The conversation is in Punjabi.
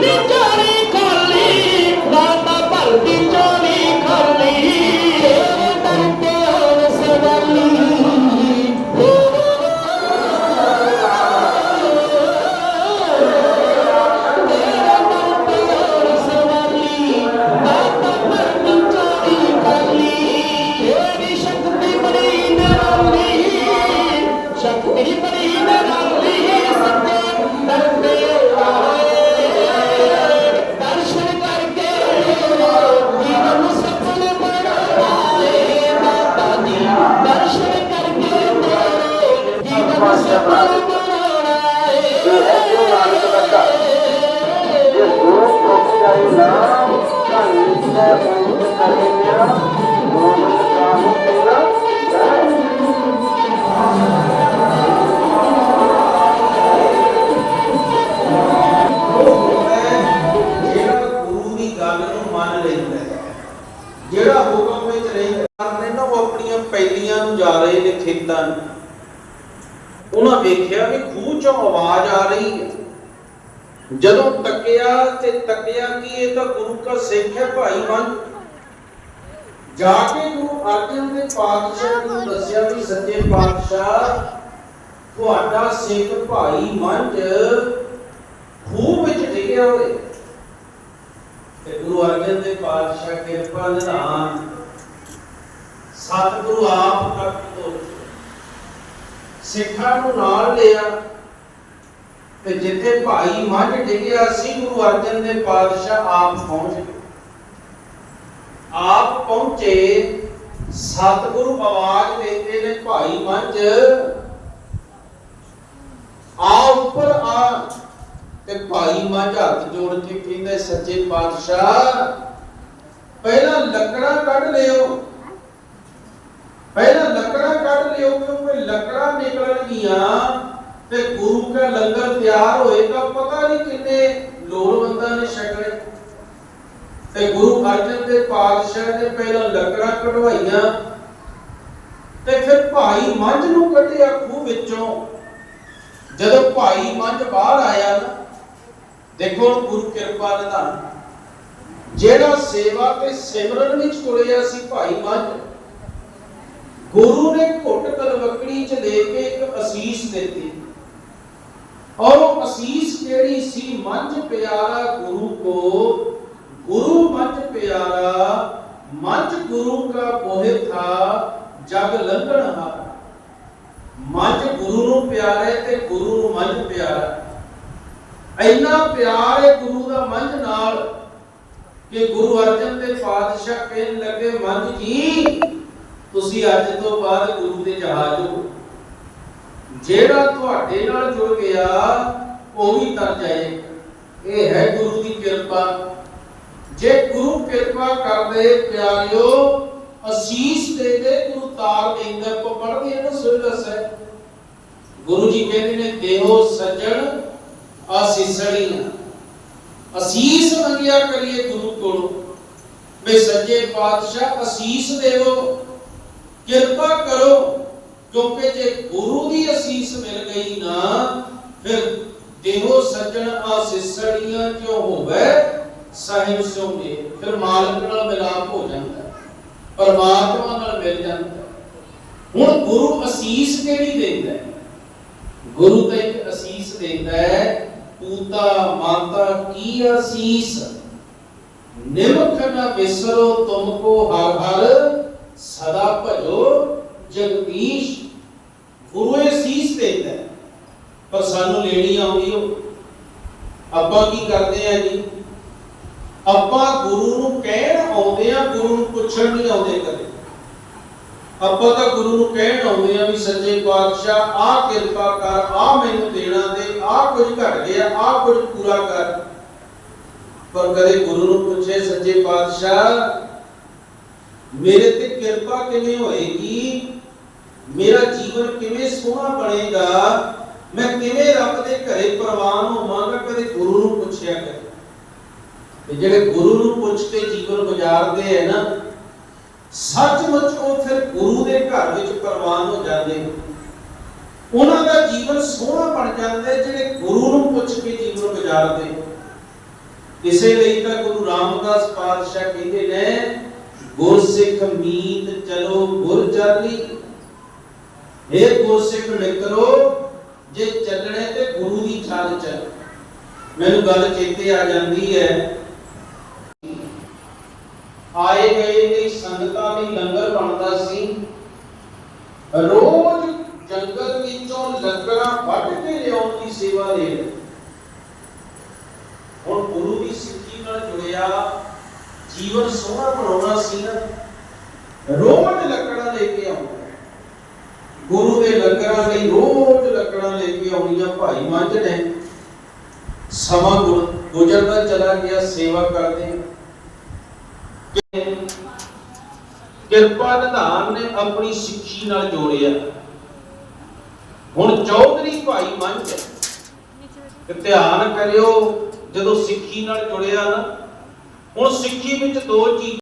Dorian! ਨਾਮ ਧੰਨ ਨਿਸ਼ਚੈ ਪੰਜ ਕਰਿਆ ਗੋਬਿੰਦ ਕਾਹੂ ਤੇਰਾ ਜਿਹੜਾ ਗੁਰੂ ਗੱਲ ਨੂੰ ਮੰਨ ਲੈਂਦਾ ਜਿਹੜਾ ਹੁਕਮ ਵਿੱਚ ਰਹਿੰਦਾ ਨੇ ਨਾ ਉਹ ਆਪਣੀਆਂ ਪੈਲੀਆਂ ਨੂੰ ਜਾ ਰਹੇ ਨੇ ਖੇਤਾਂ ਨੂੰ। ਉਹਨਾਂ ਵੇਖਿਆ ਵੀ ਖੂਹ ਚੋਂ ਆਵਾਜ਼ ਆ ਰਹੀ ਹੈ। ਜਦੋਂ ਤੱਕਿਆ ਤੇ ਤੱਕਿਆ ਕਿ ਇਹ ਤਾਂ ਗੁਰੂ ਦਾ ਸਿੱਖ ਹੈ ਭਾਈ ਮਨ? ਜਾ ਕੇ ਗੁਰੂ ਅਰਜਨ ਦੇ ਪਾਤਸ਼ਾਹ ਨੂੰ ਦੱਸਿਆ ਵੀ ਸੱਚੇ ਪਾਤਸ਼ਾਹ, ਤੁਹਾਡਾ ਸਿੱਖ ਭਾਈ ਮੰਝ ਖੂਹ ਵਿੱਚ ਡਿੱਗਿਆ ਹੋਏ ਤੇ ਗੁਰੂ ਅਰਜਨ ਦੇਵ ਪਾਤਸ਼ਾਹ ਕਿਰਪਾ ਨਿਧਾਨ ਸਤਿਗੁਰੂ ਆਪ ਤੱਕ ਤੋਂ ਸਿੱਖਾਂ ਨੂੰ ਨਾਲ ਲਿਆ। ਤੇ ਜਿੱਥੇ ਭਾਈ ਮੱਝ ਡਿੱਗਿਆ ਸੀ, ਗੁਰੂ ਅਰਜਨ ਦੇ ਪਾਤਸ਼ਾਹ ਆਪ ਪਹੁੰਚ ਗਏ। ਆਪ ਪਹੁੰਚੇ ਸਤਿਗੁਰੂ ਆਵਾਜ਼ ਦਿੰਦੇ ਨੇ, ਭਾਈ ਮੱਝ ਆ ਉੱਪਰ ਆ। ਤੇ ਭਾਈ ਮੱਝ ਹੱਥ ਜੋੜ ਕੇ ਕਹਿੰਦੇ, ਸੱਚੇ ਪਾਤਸ਼ਾਹ, ਪਹਿਲਾਂ ਲੱਕੜਾਂ ਕੱਢ ਲਿਓ। ਪਹਿਲਾਂ ਲੱਕੜਾਂ ਕੱਢ ਲਿਓ, ਕਿਉਂਕਿ ਲੱਕੜਾਂ ਨਿਕਲਣਗੀਆਂ। ਤੇ ਗੁਰੂ ਦਾ ਲੰਗਰ ਤਿਆਰ ਹੋਏਗਾ ਪਤਾ ਨਹੀਂ ਕਿੰਨੇ ਲੋੜਵੰਦਾਂ ਨੇ ਛਕਣੇ ਤੇ ਗੁਰੂ ਅਰਜਨ ਦੇ ਪਾਤਸ਼ਾਹ ਨੇ ਪਹਿਲਾਂ ਲੱਕੜਾਂ ਕਢਵਾਈਆਂ ਤੇ ਫਿਰ ਭਾਈ ਮੰਝ ਨੂੰ ਕੱਢਿਆ ਖੂਹ ਵਿੱਚੋਂ। ਜਦੋਂ ਭਾਈ ਮੰਝ ਬਾਹਰ ਆਇਆ ਨਾ, ਦੇਖੋ ਗੁਰੂ ਕਿਰਪਾ ਨਿਧਾਨ ਜਿਹੜਾ ਸੇਵਾ ਤੇ ਸਿਮਰਨ ਵਿੱਚ ਤੁਰਿਆ ਸੀ ਭਾਈ ਮੰਝ, ਗੁਰੂ ਨੇ ਘੁੱਟ ਕਲਵਕੜੀ ਚ ਲੈ ਕੇ ਇੱਕ ਅਸੀਸ ਦਿੱਤੀ। ਔਰ ਉਹ ਅਸੀਸ ਕਿਹੜੀ ਸੀ? ਮੰਝ ਪਿਆਰਾ ਗੁਰੂ ਕੋ, ਗੁਰੂ ਮੰਝ ਪਿਆਰਾ ਮੰਝ ਗੁਰੂ ਕਾ ਮੋਹਿ ਥਾ, ਜਗ ਲੰਘਣ ਹਾਰਾ ਮੰਝ ਗੁਰੂ ਨੂੰ ਪਿਆਰਾ ਤੇ ਗੁਰੂ ਨੂੰ ਮੰਝ ਪਿਆਰਾ। ਇੰਨਾ ਪਿਆਰ ਹੈ ਗੁਰੂ ਦਾ ਮੰਝ ਨਾਲ ਕਿ ਗੁਰੂ ਅਰਜਨ ਦੇਵ ਪਾਤਸ਼ਾਹ ਕਹਿਣ ਲੱਗੇ ਮੰਝ ਜੀ, ਤੁਸੀਂ ਅੱਜ ਤੋਂ ਬਾਅਦ ਗੁਰੂ ਦੇ ਜਹਾਜ਼ ਹੋ। ਜਿਹੜਾ ਤੁਹਾਡੇ ਨਾਲ ਜੁੜ ਗਿਆ, ਉਹ ਵੀ ਤਰ ਜਾਏ। ਇਹ ਹੈ ਗੁਰੂ ਦੀ ਕਿਰਪਾ। ਜੇ ਗੁਰੂ ਕਿਰਪਾ ਕਰਦੇ, ਪਿਆਰਿਓ, ਅਸੀਸ ਦੇ ਦੇ ਗੁਰੂ ਤਾਰ ਦੇਂਦਾ ਕੋ ਪੜਦੇ ਇਹਨਾਂ ਸੁਰਦਸ ਹੈ। ਗੁਰੂ ਜੀ ਕਹਿੰਦੇ ਨੇ, ਦੇਹੋ ਸੱਜਣ ਆਸੀਸੜੀ ਅਸੀਸ ਮੰਗਿਆ ਕਰੀਏ ਗੁਰੂ ਕੋਲੋਂ। ਵੇ ਸੱਜੇ ਪਾਤਸ਼ਾਹ, ਅਸੀਸ ਦੇਵੋ। ਕਿਰਪਾ ਕਰੋ। ਕਿਉਂਕਿ ਜੇ ਗੁਰੂ ਦੀ ਅਸੀਸ ਮਿਲ ਗਈ ਨਾ, ਫਿਰ ਦੇਹੋ ਸੱਜਣ ਆਸੀਸੜੀਆਂ ਕਿਉਂ ਹੋਵੇ ਸਾਹਿਬ ਸੋਨੇ ਫਿਰ ਮਾਲਕ ਨਾਲ ਮਿਲਾਪ ਹੋ ਜਾਂਦਾ ਹੈ। ਪਰਮਾਤਮਾ ਨਾਲ ਮਿਲ ਜਾਂਦਾ ਹੈ। ਹੁਣ ਗੁਰੂ ਅਸੀਸ ਕਿਹੜੀ ਦਿੰਦਾ ਹੈ ਗੁਰੂ ਤਾਂ ਇੱਕ ਅਸੀਸ ਦਿੰਦਾ ਹੈ ਪੂਤਾ ਮਾਤਾ ਕੀ ਅਸੀਸ ਨਿਮਖ ਨ ਵਿਸਰੋ ਤੁਮਕੋ ਹਰ ਹਰ, ਸਦਾ ਭਜੋ ਜਗਦੀਸ਼ ਗੁਰੂ ਇਹ ਅਸੀਸ ਦਿੰਦਾ ਹੈ। ਪਰ ਸਾਨੂੰ ਲੈਣੀ ਆਉਂਦੀ ਉਹ। ਆਪਾਂ ਕੀ ਕਰਦੇ ਆ ਜੀ? ਆਪਾਂ ਗੁਰੂ ਨੂੰ ਕਹਿਣ ਆਉਂਦੇ ਆ, ਗੁਰੂ ਨੂੰ ਪੁੱਛਣ ਨਹੀਂ ਆਉਂਦੇ ਕਦੇ। ਆਪਾਂ ਤਾਂ ਗੁਰੂ ਨੂੰ ਕਹਿਣ ਆਉਂਦੇ ਆ ਵੀ ਸੱਚੇ ਪਾਤਸ਼ਾਹ, ਆਹ ਕਿਰਪਾ ਕਰ, ਆਹ ਮੈਨੂੰ ਦੇਣਾ ਦੇ, ਆਹ ਕੁਝ ਘਟ ਗਿਆ, ਆਹ ਕੁਝ ਪੂਰਾ ਕਰ। ਪਰ ਕਦੇ ਗੁਰੂ ਨੂੰ ਪੁੱਛੇ, ਸੱਚੇ ਪਾਤਸ਼ਾਹ, ਮੇਰੇ ਤੇ ਕਿਰਪਾ ਕਿਵੇਂ ਹੋਏਗੀ? ਮੇਰਾ ਜੀਵਨ ਕਿਵੇਂ ਸੋਹਣਾ ਬਣੇਗਾ? ਮੈਂ ਕਿਵੇਂ ਰੱਬ ਦੇ ਘਰੇ ਪ੍ਰਵਾਨ ਹੋਵਾਂਗਾ? ਕਦੇ ਗੁਰੂ ਨੂੰ ਪੁੱਛਿਆ ਕਰ। ਤੇ ਜਿਹੜੇ ਗੁਰੂ ਨੂੰ ਪੁੱਛ ਕੇ ਜੀਵਨ ਗੁਜ਼ਾਰਦੇ ਹੈ ਨਾ, ਸੱਚਮੁੱਚ ਉਹ ਫਿਰ ਗੁਰੂ ਦੇ ਘਰ ਵਿੱਚ ਪ੍ਰਵਾਨ ਹੋ ਜਾਂਦੇ ਉਹਨਾਂ ਦਾ ਜੀਵਨ ਸੋਹਣਾ ਬਣ ਜਾਂਦਾ ਜਿਹੜੇ ਗੁਰੂ ਨੂੰ ਪੁੱਛ ਕੇ ਜੀਵਨ ਗੁਜ਼ਾਰਦੇ ਇਸੇ ਲਈ ਤਾਂ ਗੁਰੂ ਰਾਮਦਾਸ ਪਾਤਸ਼ਾਹ ਕਹਿੰਦੇ ਨੇ ਗੁਰਸਿੱਖ ਮੀਤ ਚਲੋ ਗੁਰ ਚਾਲੀ ਇਹ ਗੁਰਸਿੱਖ ਮਿੱਤਰੋ ਜੇ ਚੱਲਣੇ ਤੇ ਗੁਰੂ ਦੀ ਚਾਲ ਚੱਲ। ਮੈਨੂੰ ਗੱਲ ਚੇਤੇ ਆ ਜਾਂਦੀ ਹੈ। ਆਏ ਗਏ ਦੀ ਸੰਗਤਾਂ ਲਈ ਲੰਗਰ ਬਣਦਾ ਸੀ। ਰੋਜ਼ ਜੰਗਲ ਵਿੱਚੋਂ ਲੱਕੜਾਂ ਵੱਢ ਕੇ ਲਿਆਉਣ ਦੀ ਸੇਵਾ ਦੇ ਹੁਣ ਗੁਰੂ ਦੀ ਸਿੱਖੀ ਨਾਲ ਜੁੜਿਆ, ਜੀਵਨ ਸੋਹਣਾ ਬਣਾਉਣਾ ਸੀ ਨਾ। ਰੋਜ਼ ਗੁਰੂ ਦੇ ਲੰਗਰਾਂ ਲਈ, ਰੋਜ਼ ਲੱਕੜਾਂ ਲੈ ਕੇ ਆਉਣੀਆਂ ਭਾਈ ਮੰਝ ਨੇ। ਸਮਾਂ ਗੁਜ਼ਰਦਾ ਚਲਾ ਗਿਆ, ਸੇਵਾ ਕਰਦੇ। ਕਿ- ਕਿਰਪਾ ਨਿਧਾਨ ਨੇ ਆਪਣੀ ਸਿੱਖੀ ਨਾਲ ਜੋੜਿਆ। ਹੁਣ ਚੌਧਰੀ ਭਾਈ ਮੰਝ ਤੇ ਧਿਆਨ ਕਰਿਓ, ਜਦੋਂ ਸਿੱਖੀ ਨਾਲ ਜੁੜਿਆ ਨਾ, ਹੁਣ ਸਿੱਖੀ ਵਿੱਚ ਦੋ ਚੀਜ਼ਾਂ